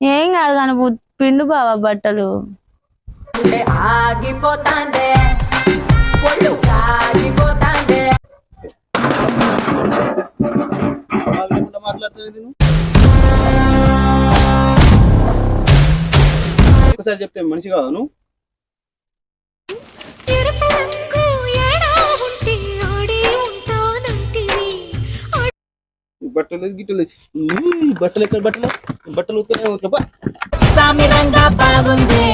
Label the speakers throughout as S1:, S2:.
S1: ఏం కాదు కానీ పిండు బావా బట్టలు.
S2: ఆగిపోతాందే ఒళ్ళు కాగిపోతాందే
S3: ఒకసారి చెప్తే మనిషి కాదు నువ్వు. బట్టలు లేదు, గిట్టలు బట్టలు ఎక్కడ బట్టలు? బట్టలు ఉతకనే ఉతకబా
S2: సామిరంగా బాగుంది.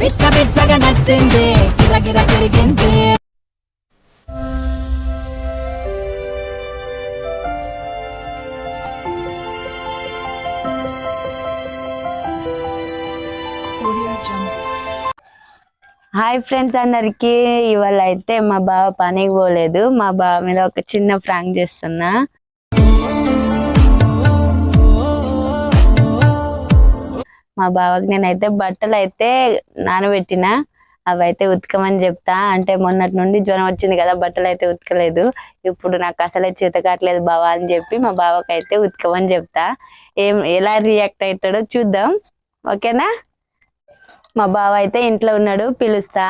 S2: పిచ్చ పిచ్చగా నచ్చింది. గిరగిర తిరిగింది.
S1: హాయ్ ఫ్రెండ్స్ అందరికి. ఇవాళ అయితే మా బావ పనికి పోలేదు. మా బావ మీద ఒక చిన్న ప్రాంక్ చేస్తున్నా. మా బావకి నేనైతే బట్టలు అయితే నానబెట్టిన అవి అయితే ఉతకమని చెప్తా. అంటే మొన్నటి నుండి జ్వరం వచ్చింది కదా బట్టలు అయితే ఉతకలేదు. ఇప్పుడు నాకు అసలే చేత కావట్లేదు బావ అని చెప్పి మా బావకి అయితే ఉతకమని చెప్తా. ఏం ఎలా రియాక్ట్ అవుతాడో చూద్దాం. ఓకేనా? మా బావ అయితే ఇంట్లో ఉన్నాడు పిలుస్తా.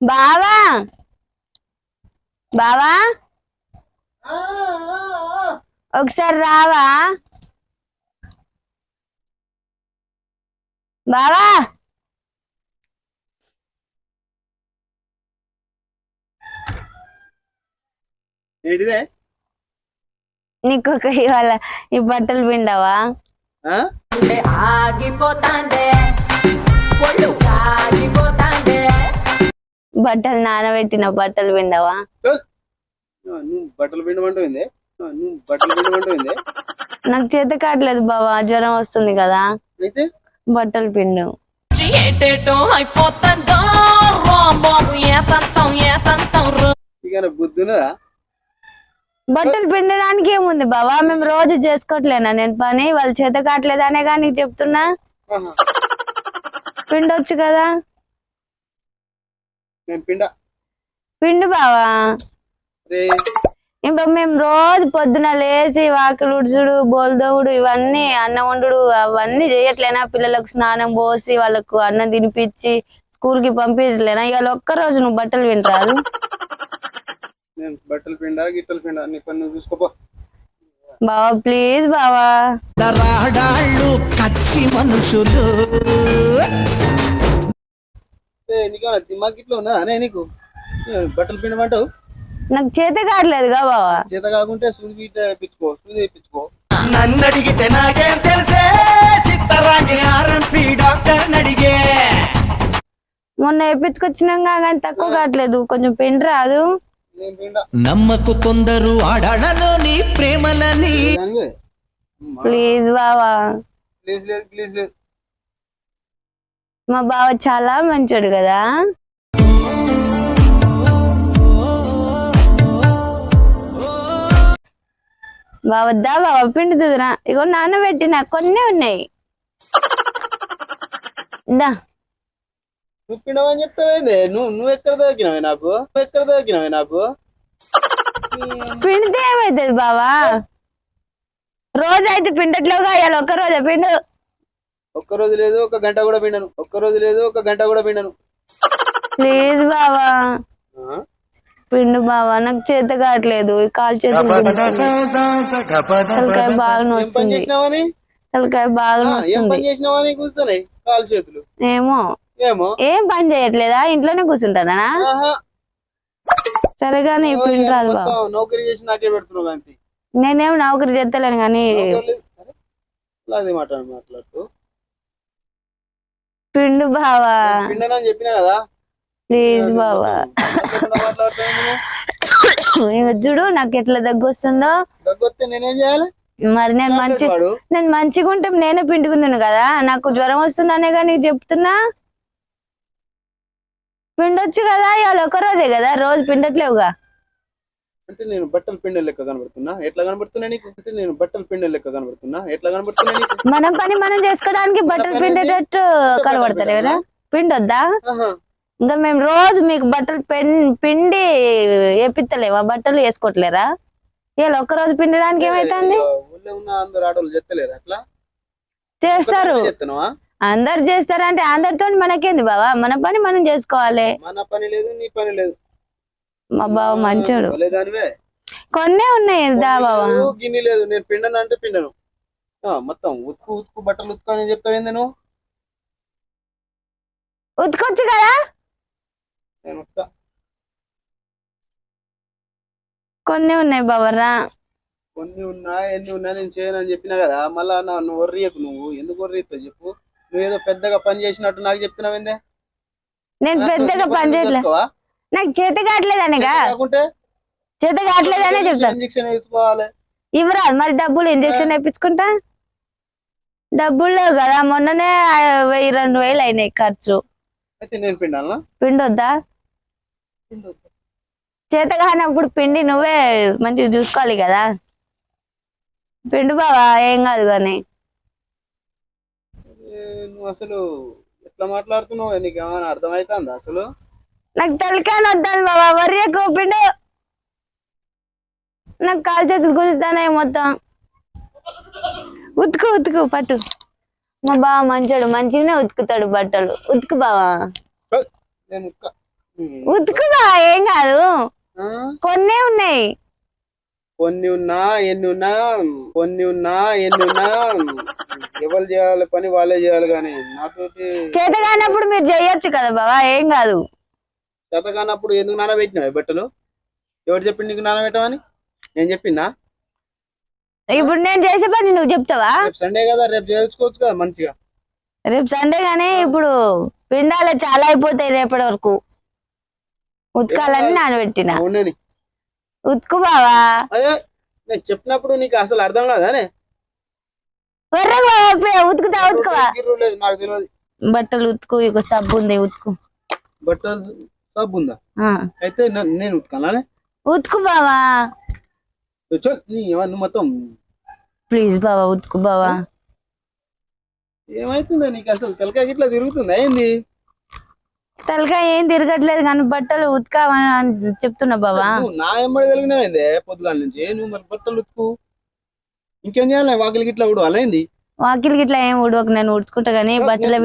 S1: బావా! బావా! ఒకసారి రావా? బావా
S3: ఏంటిదే?
S1: నీకు ఒక ఇవాళ ఈ బట్టలు పిండవా? బట్టలు నానబెట్టిన బట్టలు పిండవా?
S3: చల్. ఆ, నువ్వు బట్టలు పిండమంటుంది నువ్వు బట్టలు పిండమంటుంది
S1: నాకు చేత కావట్లేదు బావా జ్వరం వస్తుంది కదా.
S3: అయితే?
S1: బట్టలు పిండు.
S2: బాబు
S1: బట్టలు పిండడానికి ఏముంది బావా? మేము రోజు చేసుకోవట్లేనా? నేను పని వాళ్ళు చేత అనే కానీ చెప్తున్నా. పిండొచ్చు కదా?
S3: పిండ.
S1: పిండు బావా.
S3: రే.
S1: ఇంకా మేము రోజు పొద్దున లేచి వాకిలు ఉడుచుడు బోల్దోవుడు ఇవన్నీ అన్నం వండుడు అవన్నీ చేయట్లేనా? పిల్లలకు స్నానం పోసి వాళ్ళకు అన్నం తినిపించి స్కూల్కి పంపించలేనా ఇవాళ ఒక్క రోజు నువ్వు బట్టలు వింటరాదు.
S3: నేను బట్టలు పిండా గిట్టలు పిండా నీ పని నువ్వు చూసుకోపో
S1: బావా ప్లీజ్ బావా.
S4: కచ్చి మనుషులు.
S3: దిమాగ్ ఉన్నదా అనే నీకు? బట్టలు పిండమంటావు?
S1: నాకు చేత కావట్లేదుగా బావా.
S3: చేత కాకుంటే సూది బీట సూది
S4: నన్ను అడిగితే నాకేం తెలిసే? చిత్తరాంగి ఆర్ఎంపీ డాక్టర్ అడిగే.
S1: మొన్న వేపించుకొచ్చినాం కానీ తక్కువ కావట్లేదు. కొంచెం పిండి రాదు.
S4: నమ్మకు కొందరు ఆడాళ్ళలోని ప్రేమలని.
S3: దానివే
S1: ప్లీజ్ బావా.
S3: ప్లీజ్ లేదు ప్లీజ్ లేదు.
S1: మా బావ చాలా మంచోడు కదా. బావద్దా బావ పిండుతుందిరా. ఇగో నానబెట్టిన కొన్ని ఉన్నాయి. దా.
S3: నువ్వు పిండమని చెప్తావేంది నువ్వు నువ్వు ఎక్కడ దొరికినవే నాకు? నువ్వు ఎక్కడ దొరికినవే నాకు?
S1: పిండితే ఏమవుతుంది బావా? రోజు అయితే పిండట్లేవుగా ఇవాళ ఒక్క రోజే పిండు.
S3: ఒక్క రోజు లేదు ఒక గంట కూడా పిండను. ఒక్క రోజు లేదు ఒక గంట కూడా పిండను.
S1: ప్లీజ్ బావా? పిండు బావా నాకు చేత కావట్లేదు. కాలు చేతులు. తలకాయ బాగా నొస్తుంది. తలకాయ బాగా నొస్తుంది. ఏమో.
S3: ఏమో?
S1: ఏం పని చేయట్లేదా? ఇంట్లోనే కూర్చుంటానా?
S3: ఆహా.
S1: సరే కానీ పిండి రాదు బావ.
S3: మొత్తం నౌకరీ చేసి నాకే పెడుతున్నావు అంతే.
S1: నేనేం నౌకరి చేస్తలేను కానీ పిండు బావా.
S3: పిండనని చెప్పినా కదా?
S1: ప్లీజ్ ఇగో చూడు నాకు ఎట్లా దగ్గు వస్తుందో మరి నేను మంచి నేను మంచిగా ఉంటే నేనే పిండుకుందును కదా? నాకు జ్వరం వస్తుందనే కానీ చెప్తున్నా? పిండొచ్చు కదా? ఇవాళ ఒక రోజే కదా? రోజు పిండట్లేవుగా?
S3: అంటే నేను బట్టలు పిండే లెక్క కనబడుతున్నా. ఎట్లా కనబడుతున్నా నీకు? అంటే నేను బట్టలు పిండే లెక్క కనబడుతున్నా. ఎట్లా కనబడుతున్నా
S1: మనం పని మనం చేసుకోవడానికి బట్టలు పిండేటట్టు కనబడతారు ఎవరా పిండొద్దా. ఇంకా మేము రోజు మీకు బట్టలు పిండి వేపిత్తలేమా? బట్టలు వేసుకోవట్లేరా? ఒక్క రోజు పిండడానికి ఏమైతుంది?
S3: ఉన్న అందరు
S1: చేస్తారు. చేస్తారంటే అందరితో మనకేంది బావా? మన పని మనం చేసుకోవాలి.
S3: మన పని లేదు నీ పని లేదు.
S1: మా బావ మంచోడు. కొన్నే ఉన్నాయి దా బావా.
S3: గిన్నె లేదు. నేను పిండను. అంటే మొత్తం ఉతుకు ఉతుకు బట్టలు ఉతుకు అని చెప్తావేంది నువ్వు?
S1: ఉతుకొచ్చు కదా?
S3: నేను ఉతుకా
S1: కొన్ని ఉన్నాయి బావరా
S3: కొన్ని ఉన్నా ఎన్ని ఉన్నా నేను చేయను అని చెప్పినా కదా మళ్ళా నన్ను వర్రియకు నువ్వు. ఎందుకు వర్రిస్తావు చెప్పు. నువ్వు ఏదో పెద్దగా పని చేసినట్టు నాకు చెప్తున్నావేందే
S1: నేను పెద్దగా పని చేయట్లే. నాకు చేత చేత కావట్లేదనే చెప్తాను
S3: ఇంజక్షన్ వేసుకోవాలి.
S1: ఇవ్వరా మరి డబ్బులు ఇంజక్షన్ వేయించుకుంటా డబ్బులు లేవు కదా మొన్ననే వెయ్యి రెండు వేలు అయినాయి ఖర్చు.
S3: అయితే నేను పిండాలనా
S1: పిండి వద్దా చేత కానప్పుడు పిండి నువ్వే మంచిగా చూసుకోవాలి కదా. పిండి బావా ఏం కాదు కానీ.
S3: నువ్వు అసలు ఎట్లా మాట్లాడుతున్నావు? నీకు ఏమైనా అర్థమవుతుందా అసలు?
S1: నాకు తలకాయ వద్దాను బాబా వరి ఎక్కువ పిండు. నాకు కాలు చేతులు గుంజుతానే మొత్తం. ఉతుకు ఉతుకు పట్టు. మా బావ మంచోడు మంచిగానే ఉతుకుతాడు బట్టలు. ఉతుకు బావా. ఉతుకు. బావా ఏం కాదు? కొన్నే ఉన్నాయి.
S3: కొన్ని ఉన్నా ఎన్ని ఉన్నా కొన్ని ఉన్నా ఎన్ని ఉన్నా ఎవరు చేయాలి పని వాళ్ళే చేయాలి కానీ నాతోటి
S1: చేత కానప్పుడు మీరు చేయొచ్చు కదా బావా ఏం కాదు.
S3: చేత కానప్పుడు ఎందుకు నానబెట్టినావు ఈ బట్టలు? ఎవరు చెప్పింది నీకు నానబెట్టమని? నేను చెప్పిందా
S1: ఇప్పుడు నేను చేసే పని నువ్వు చెప్తావా?
S3: సండే కదా రేపు చేసుకోవచ్చు కదా మంచిగా.
S1: రేపు సండే గానీ ఇప్పుడు పిండాలు చాలా అయిపోతాయి రేపటి వరకు. ఉతకాలని నానబెట్టిన? ఉతుకు బావా.
S3: నేను చెప్పినప్పుడు నీకు అసలు అర్థం కాదానే
S1: పే- ఉతుకుతా ఉతుకువా? బట్టలు ఉతుకు ఇక సబ్బు ఉంది ఉతుకు.
S3: బట్టలు సబ్బు ఉందా. అయితే నేను ఉతకాలనే
S1: ఉతుకు బావా.
S3: నువ్వు మొత్తం
S1: ప్లీజ్ బావా ఉతుకు బావా
S3: ఏమైతుందా నీకు అసలు తలకాయ ఇట్లా తిరుగుతుందా ఏంది
S1: తలకాయ ఏం తిరగట్లేదు కానీ బట్టలు ఉతకావని అని చెప్తున్నా బావా
S3: నా ఎమ్మడి తెలిగినవేందే పొద్దుగాల నుంచి నువ్వు మరి బట్టలు ఉతుకు ఇంకేం చేయాలి వాకిలికి ఇట్లా కూడా అలైంది
S1: వాకిలికి ఇట్లా ఏం ఉడవక నేను ఉడుచుకుంటా కానీ బట్టలే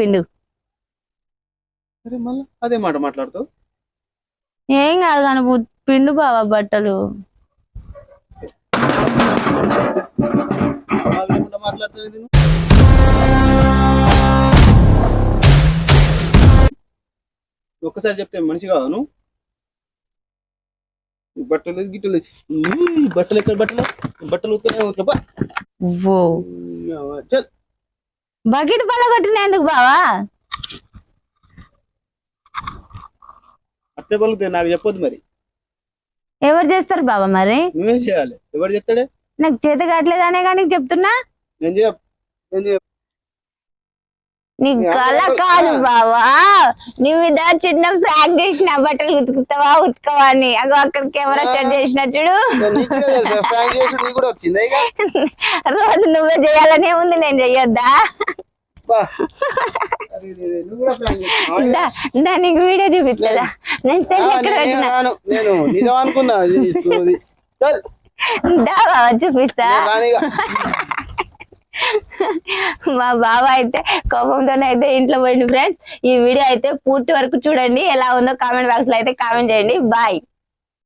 S3: మళ్ళీ అదే మాట మాట్లాడుతావు
S1: ఏం కాదు కానీ పిండు బావా బట్టలు
S3: ఒక్కసారి చెప్తే మనిషి కాదు నువ్వు. బట్టలు గిట్టలు బట్టలు ఎక్కడ బట్టలు? బట్టలు చల్.
S1: బకెట్ పళ్ళ కొట్టినందుకు బావా?
S3: అట్లే పలుకుతాయి నాకు చెప్పొద్దు మరి.
S1: ఎవరు చేస్తారు బావా మరి?
S3: నువ్వేం చేయాలి. ఎవరు చెప్తాడే
S1: నాకు చేత కావట్లేదు అనే కానీ చెప్తున్నా.
S3: నేను
S1: కళ కాదు బావా. నీ మీద చిన్న ఫ్రాంక్ చేసిన బట్టలు ఉతుకుతావా ఉతుకవా అని. అగో అక్కడ కెమెరా సెట్ చేసిన చూడు. రోజు నువ్వే చేయాలనే ఉంది నేను చెయ్యొద్దా?
S3: బా. అరే, అరే, అరే, నువ్వు కూడా ఫ్రాంక్ చేస్తున్నావా?
S1: దా దా నీకు వీడియో చూపించదా నేను సెల్ ఎక్కడ
S3: నేను నిజం అనుకున్నా
S1: చూపిస్తా. మా బావ అయితే కోపంతోనే అయితే ఇంట్లో పోయింది ఫ్రెండ్స్ ఈ వీడియో అయితే పూర్తి వరకు చూడండి ఎలా ఉందో కామెంట్ బాక్స్లో అయితే కామెంట్ చేయండి. బాయ్